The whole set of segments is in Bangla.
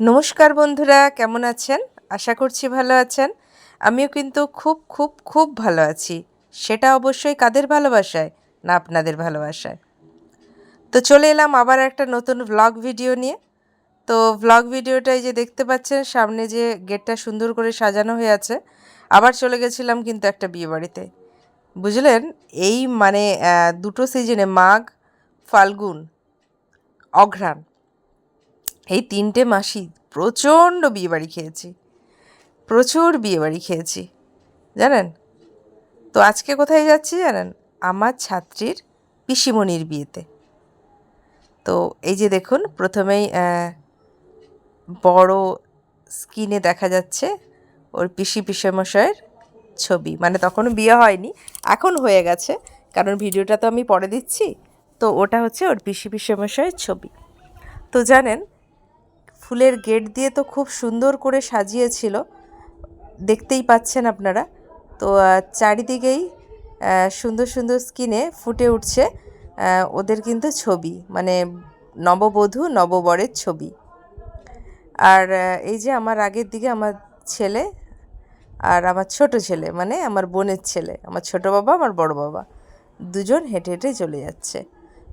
নমস্কার বন্ধুরা, কেমন আছেন? আশা করছি ভালো আছেন। আমিও কিন্তু খুব খুব খুব ভালো আছি। সেটা অবশ্যই কাদের ভালোবাসায় না আপনাদের ভালোবাসায়? তো চলে এলাম আবার একটা নতুন ভ্লগ ভিডিও নিয়ে। তো ভ্লগ ভিডিওটাই যে দেখতে পাচ্ছেন, সামনে যে গেটটা সুন্দর করে সাজানো হয়ে আছে, আবার চলে গেছিলাম কিন্তু একটা বিয়ে বাড়িতে বুঝলেন? এই মানে দুটো সিজনে মাঘ, ফাল্গুন, অঘ্রাণ। এই তিনটে মাসই প্রচণ্ড বিয়েবাড়ি খেয়েছি। প্রচুর বিয়েবাড়ি খেয়েছি। জানেন? তো আজকে কোথায় যাচ্ছি জানেন? আমার ছাত্রীর পিসিমণির বিয়েতে। তো এই যে দেখুন, প্রথমেই বড় স্ক্রিনে দেখা যাচ্ছে ওর পিসি পিসেমশাইয়ের ছবি। মানে তখনও বিয়ে হয়নি, এখন হয়ে গেছে। কারণ ভিডিওটা তো আমি পরে দিচ্ছি। তো ওটা হচ্ছে ওর পিসি পিসেমশাইয়ের ছবি। তো জানেন ফুলের গেট দিয়ে তো খুব সুন্দর করে সাজিয়েছিল। দেখতেই পাচ্ছেন আপনারা। তো চারিদিকেই সুন্দর সুন্দর স্কিনে ফুটে উঠছে ওদের কিন্তু ছবি। মানে নববধূ, নববরের ছবি। আর এই যে আমার আগের দিকে আমার ছেলে আর আমার ছোট ছেলে মানে আমার বোনের ছেলে, আমার ছোট বাবা, আমার বড় বাবা, দুজন হেঁটে হেঁটে চলে যাচ্ছে।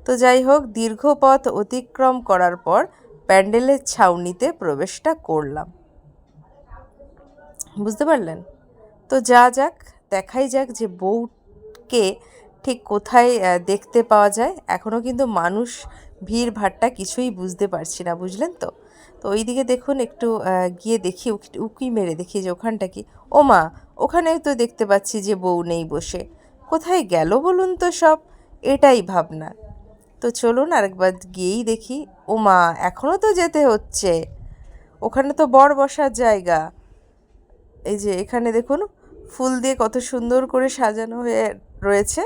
তো যাই হোক, দীর্ঘ পথ অতিক্রম করার পর প্যান্ডেলের ছাউনিতে প্রবেশটা করলাম। বুঝতে পারলেন? তো যা যাক, দেখাই যাক যে বউকে ঠিক কোথায় দেখতে পাওয়া যায়। এখনও কিন্তু মানুষ ভিড় ভাট্টা কিছুই বুঝতে পারছি না, বুঝলেন তো? তো ওইদিকে দেখুন, একটু গিয়ে দেখি, উকি- উকি মেরে দেখি যে ওখানটা কি। ও মা ওখানেও তো দেখতে পাচ্ছি যে বউ নেই বসে। কোথায় গেল বলুন তো সব? এটাই ভাবনা। তো চলুন আরেকবার গিয়েই দেখি। ও মা এখনও তো যেতে হচ্ছে। ওখানে তো বর বসার জায়গা। এই যে এখানে দেখুন, ফুল দিয়ে কত সুন্দর করে সাজানো হয়ে রয়েছে।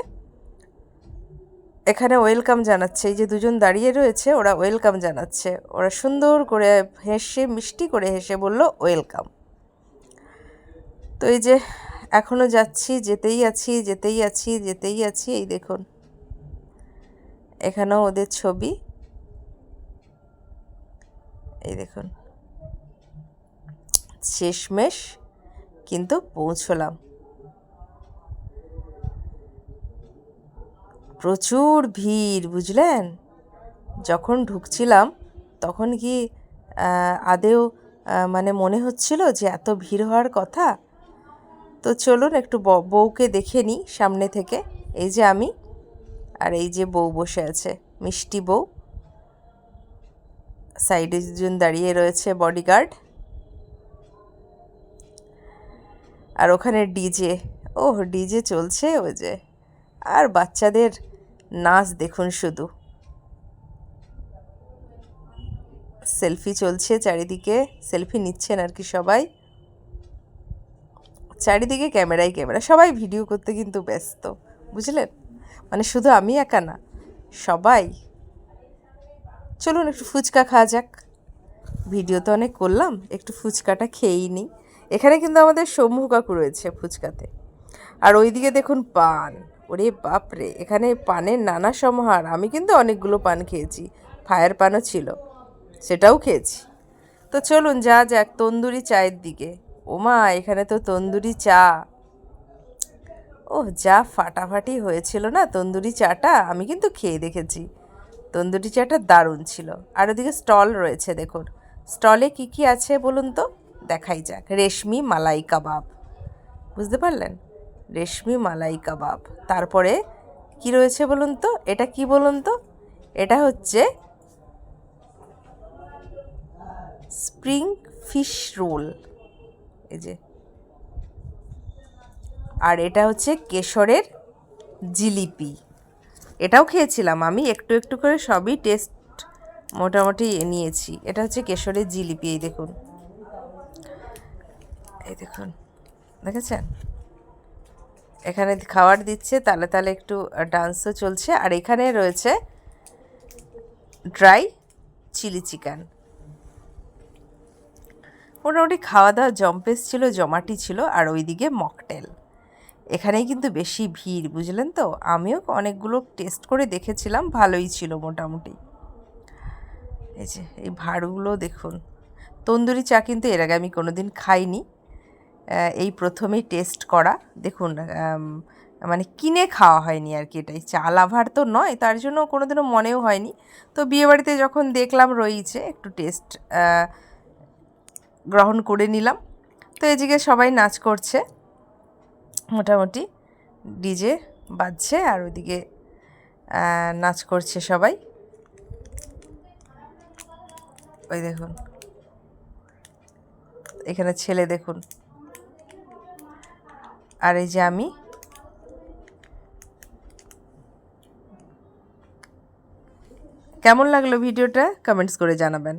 এখানে ওয়েলকাম জানাচ্ছে। এই যে দুজন দাঁড়িয়ে রয়েছে, ওরা ওয়েলকাম জানাচ্ছে। ওরা সুন্দর করে হেসে, মিষ্টি করে হেসে বলল, ওয়েলকাম। তো এই যে এখনও যাচ্ছি, যেতেই আছি যেতেই আছি যেতেই আছি, এই দেখুন। এখানেও ওদের ছবি। এই দেখুন। শেষমেশ কিন্তু পৌঁছলাম। প্রচুর ভিড়, বুঝলেন? যখন ঢুকছিলাম, তখন কি আদেও মানে মনে হচ্ছিল যে এত ভিড় হওয়ার কথা? তো চলুন একটু বউকে দেখে নিই সামনে থেকে। এই যে আমি। আর এই যে বউ বসে আছে, মিষ্টি বউ। সাইডে দুজন দাঁড়িয়ে রয়েছে বডিগার্ড আর ওখানে ডিজে ও ডিজে চলছে ওই যে। আর বাচ্চাদের নাচ দেখুন শুধু। সেলফি চলছে চারিদিকে, সেলফি নিচ্ছেন আর কি সবাই। চারিদিকে ক্যামেরাই ক্যামেরা, সবাই ভিডিও করতে কিন্তু ব্যস্ত, বুঝলেন? মানে শুধু আমি একা না, সবাই। চলুন একটু ফুচকা খাওয়া যাক। ভিডিও তো অনেক করলাম, একটু ফুচকাটা খেয়েই নিই। এখানে কিন্তু আমাদের শম্ভু কাকু রয়েছে ফুচকাতে। আর ওইদিকে দেখুন পান। ওরে বাপরে, এখানে পানের নানা সমাহার। আমি কিন্তু অনেকগুলো পান খেয়েছি, ফায়ার পানও ছিল, সেটাও খেয়েছি। তো চলুন যা যাক তন্দুরি চায়ের দিকে। ওমা, এখানে তো তন্দুরি চা। ও যা ফাটাফাটি হয়েছিল না তন্দুরি চাটা? আমি কিন্তু খেয়ে দেখেছি। তন্দুরি চাটা দারুণ ছিল। আর ওদিকে স্টল রয়েছে, দেখুন। স্টলে কি কি আছে বলুন তো? দেখাই যাক। রেশমি মালাই কাবাব। বুঝতে পারলেন? রেশমি মালাই কাবাব। তারপরে কি রয়েছে বলুন তো? এটা কি বলুন তো? এটা হচ্ছে স্প্রিং ফিশ রোল। এই যে আর এটা হচ্ছে কেশরের জিলিপি। এটাও খেয়েছিলাম আমি, একটু একটু করে সবই টেস্ট মোটামুটি নিয়েছি। এটা হচ্ছে কেশরের জিলিপি, এই দেখুন। এই দেখুন, দেখেছেন? এখানে খাবার দিচ্ছে, তালে তালে একটু ডান্সও চলছে। আর এখানে রয়েছে ড্রাই চিলি চিকেন মোটামুটি খাওয়া দাওয়া জম্পেস ছিল জমাটি ছিল, আর ওইদিকে মকটেল এখানেই কিন্তু বেশি ভিড়, বুঝলেন তো? আমিও অনেকগুলো টেস্ট করে দেখেছিলাম, ভালোই ছিল মোটামুটি। এই যে, এই ভাড়গুলো দেখুন। তন্দুরি চা কিন্তু এর আগে আমি কোনো দিন খাইনি এই প্রথমেই টেস্ট করা। দেখুন মানে কিনে খাওয়া হয়নি আর কি এটাই চা লাভার তো নয়, তার জন্য কোনোদিনও মনেও হয়নি। তো বিয়েবাড়িতে যখন দেখলাম রয়েছে, একটু টেস্ট গ্রহণ করে নিলাম। তো এদিকে সবাই নাচ করছে। মোটামুটি ডিজে বাজছে আর ওইদিকে আহ, নাচ করছে সবাই। ওই দেখুন। এখানে ছেলে দেখুন। আর এই যে আমি। কেমন লাগল ভিডিওটা? কমেন্টস করে জানাবেন।